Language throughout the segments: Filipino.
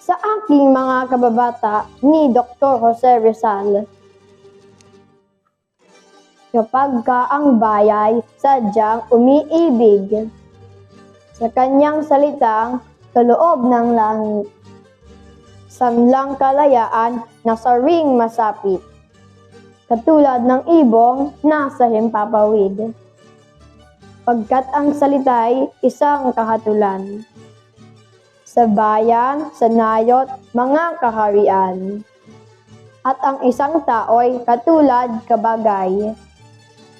Sa aking mga kababata ni Dr. Jose Rizal, kapag ka ang bayay sadyang umiibig sa kanyang salitang sa loob ng langit, sanlang kalayaan nasa ring masapit, katulad ng ibong nasa himpapawid. Pagkat ang salita'y isang kahatulan, sa bayan, sa nayot, mga kaharian. At ang isang tao'y katulad kabagay,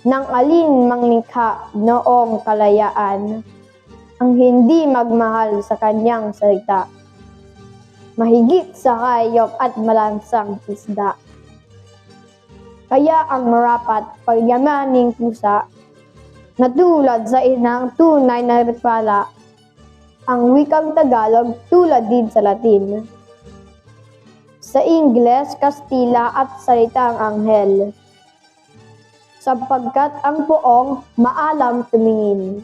ng alin manglikha noong kalayaan, ang hindi magmahal sa kanyang salita. Mahigit sa hayop at malansang isda. Kaya ang marapat pagyamaning pusa, na tulad sa inang tunay na ripala, ang wikang Tagalog tulad din sa Latin. Sa Ingles, Kastila at salitang anghel. Sapagkat ang poong maalam tumingin.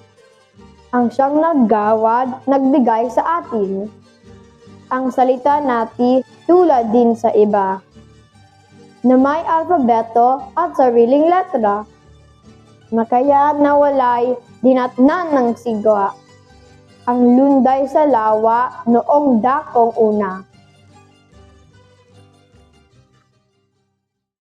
Ang siyang naggawad, nagbigay sa atin. Ang salita nati tulad din sa iba. Na may alfabeto at sariling letra. Na kaya nawalay dinatnan ng sigwa ang lunday sa lawa noong dakong una.